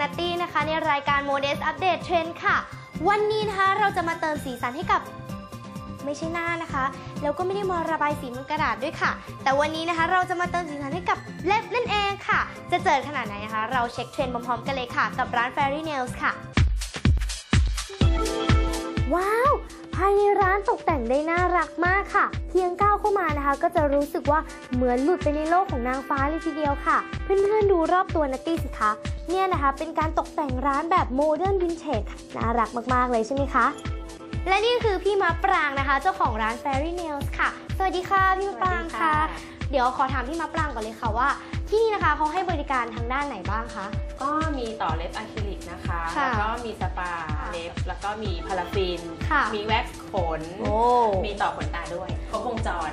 นตี้นะคะ ในรายการโมเดสอัปเดตเทรนด์ค่ะ วันนี้นะคะเราจะมาเติมสีสันให้กับไม่ใช่หน้านะคะ แล้วก็ไม่ได้มาระบายสีบนกระดาษด้วยค่ะ แต่วันนี้นะคะเราจะมาเติมสีสันให้กับเล็บนั่นเองค่ะ จะเจิดขนาดไหนนะคะ เราเช็คเทรนด์พร้อมๆกันเลยค่ะ กับร้าน Fairy Nails ค่ะ ว้าว ภายในร้านตกแต่งได้น่ารักมากค่ะ เพียงก้าวเข้ามานะคะ ก็จะรู้สึกว่าเหมือนหลุดไปในโลกของนางฟ้าเลยทีเดียวค่ะ เพื่อนๆดูรอบตัวนัตตี้สิคะเนี่ยนะคะเป็นการตกแต่งร้านแบบโมเดิร์นวินเทจน่ารักมากๆเลยใช่ไหมคะ และนี่คือพี่มะปรางนะคะ เจ้าของร้าน Fairy Nails ค่ะ สวัสดีค่ะพี่มะปรางค่ะ เดี๋ยวขอถามพี่มะปรางก่อนเลยค่ะว่า ที่นี่นะคะเขาให้บริการทางด้านไหนบ้างคะ ก็มีต่อเล็บอะคริลิกนะคะ ค่ะ แล้วก็มีสปา เล็บแล้วก็มีพาราฟิน ค่ะ มีแว็กซ์ขน โอ้ มีต่อขนตาด้วย ครบวงจร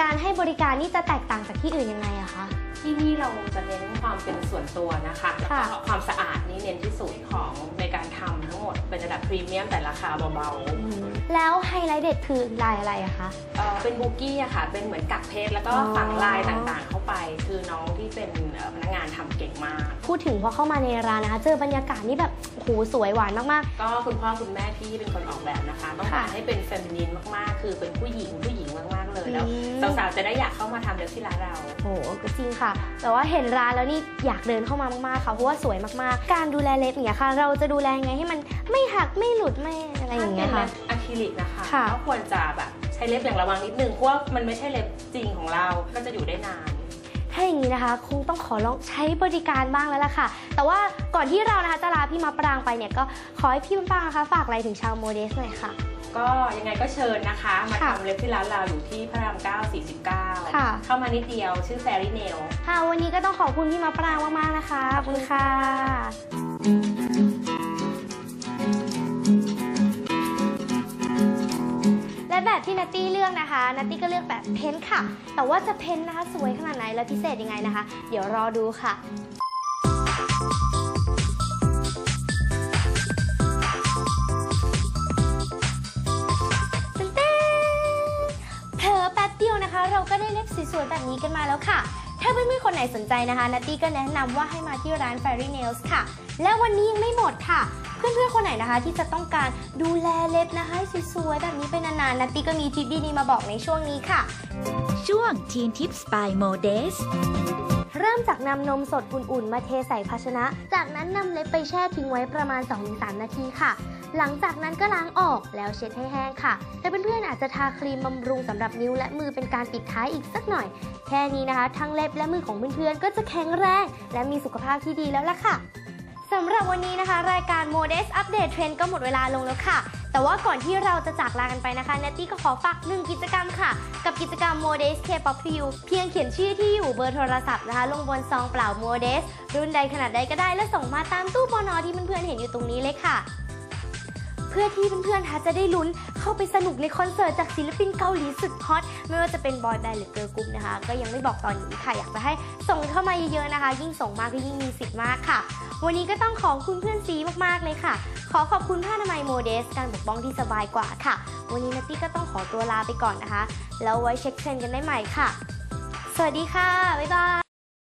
การให้บริการนี่จะแตกต่างจากที่อื่นยังไงอะคะ ที่นี่เราจะเน้นความเป็นส่วนตัวนะคะแล้วก็ค่ะ ความสะอาดนี่เน้นที่สุด พรีเมียมแต่ราคาเบาแล้วไฮไลท์เด็ดคือลายอะไรอะคะ ๆเอ่อเป็นบูกี้อะค่ะ เป็นเหมือนกักเพชรแล้วก็อ๋อ ฝังลายต่างๆ เข้าไป คือน้องที่เป็นเอ่อพนักงานทำเก่งมาก พูดถึงพอเข้ามาในร้านนะคะ เจอบรรยากาศนี่แบบโอ้โหสวยหวานมาก ก็คุณพ่อคุณแม่พี่เป็นคนออกแบบนะคะ ต้องการค่ะ ให้เป็นเฟมินีนมากๆ คือเป็นผู้หญิงผู้หญิงมากๆเลย แล้วอืมสาวๆจะได้อยากเข้ามาทำเล็บที่ร้านเราๆโอ้โหก็จริงค่ะ แต่ว่าเห็นร้านแล้วนี่อยากเดินเข้ามามากๆค่ะ เพราะว่าสวยมากๆ การดูแลเล็บเนี่ยค่ะ เราจะดูแลยังไงให้มันไม่หักไม่หลุดไม่อะไรอย่างเงี้ยถ้าค่ะเป็นเล็บอะคริลิกนะคะค่ะ ก็ควรจะแบบใช้เล็บอย่างระวังนิดนึงเพราะว่ามันไม่ใช่เล็บจริงของเรา ก็จะอยู่ได้นาน ถ้าอย่างนี้นะคะคงต้องขอลองใช้บริการบ้างแล้วล่ะค่ะ แต่ว่าก่อนที่เรานะคะจะลาพี่มาปรางไปเนี่ยก็ขอให้พี่มาปรางนะคะฝากอะไรถึงชาวโมเดสหน่อยค่ะ ก็ยังไงก็เชิญนะคะ มาค่ะทำเล็บที่ร้านเราอยู่ที่พระราม9 49 ค่ะ เข้ามานิดเดียวชื่อ Fairy Nail ค่ะ วันนี้ก็ต้องขอบคุณพี่มาปรางมากๆนะคะขอบคุณค่ะและแบบที่นัตตี้เลือกนะคะ นัตตี้ก็เลือกแบบเพ้นท์ค่ะ แต่ว่าจะเพ้นท์นะคะสวยขนาดไหนและพิเศษยังไงนะคะ เดี๋ยวรอดูค่ะ เราก็ได้เล็บสวยๆแบบนี้กันมาแล้วค่ะ ถ้าเพื่อนๆคนไหนสนใจนะคะนัตตี้ก็แนะนำว่าให้มาที่ร้าน Fairy Nails ค่ะ และวันนี้ยังไม่หมดค่ะ เพื่อนๆคนไหนนะคะ ที่จะต้องการดูแลเล็บนะคะให้สวยๆแบบนี้ไปนานๆนัตตี้ก็มีทิปดีๆมาบอกในช่วงนี้ค่ะ ช่วง Teen Tips by Modes เริ่มจากนำนมสดอุ่นๆ มาเทใส่ภาชนะ จากนั้นนำเล็บไปแช่ทิ้งไว้ประมาณ 2-3 นาทีค่ะ หลังจากนั้นก็ล้างออกแล้วเช็ดให้แห้งค่ะ แต่เพื่อนๆอาจจะทาครีมบำรุงสำหรับนิ้วและมือเป็นการปิดท้ายอีกสักหน่อย แค่นี้นะคะ ทั้งเล็บและมือของเพื่อนๆก็จะแข็งแรง และมีสุขภาพที่ดีแล้วล่ะค่ะสำหรับวันนี้นะคะ รายการ Modest Update Trend ก็หมดเวลาลงแล้วค่ะ แต่ว่าก่อนที่เราจะจากลากันไปนะคะเนตตี้ก็ขอฝากหนึ่งกิจกรรมค่ะ กับกิจกรรม m o d e s K-pop View เพียงเขียนชื่อที่อยู่เบอร์โทรศัพท์นะคะ ลงบนซองเปล่า m o d e s รุ่นใดขนาดใดก็ได้ แล้วส่งมาตามตู้ปอนอที่เพื่อนๆเห็นอยู่ตรงนี้เลยค่ะเพื่อที่เพื่อนๆนะคะจะได้ลุ้นเข้าไปสนุกในคอนเสิร์ตจากศิลปินเกาหลีสุดฮอตไม่ว่าจะเป็นบอยแบนด์หรือเกิร์ลกรุ๊ปนะคะ ก็ยังไม่บอกตอนนี้ค่ะ อยากจะให้ส่งเข้ามาเยอะๆนะคะ ยิ่งส่งมากก็ยิ่งมีสิทธิ์มากค่ะ วันนี้ก็ต้องขอบคุณเพื่อนซีมากๆเลยค่ะ ขอขอบคุณผ้าอนามัยโมเดสการปกป้องที่สบายกว่าค่ะ วันนี้นัตตี้ก็ต้องขอตัวลาไปก่อนนะคะ แล้วไว้เช็คเทรนกันได้ใหม่ค่ะ สวัสดีค่ะ บ๊ายบาย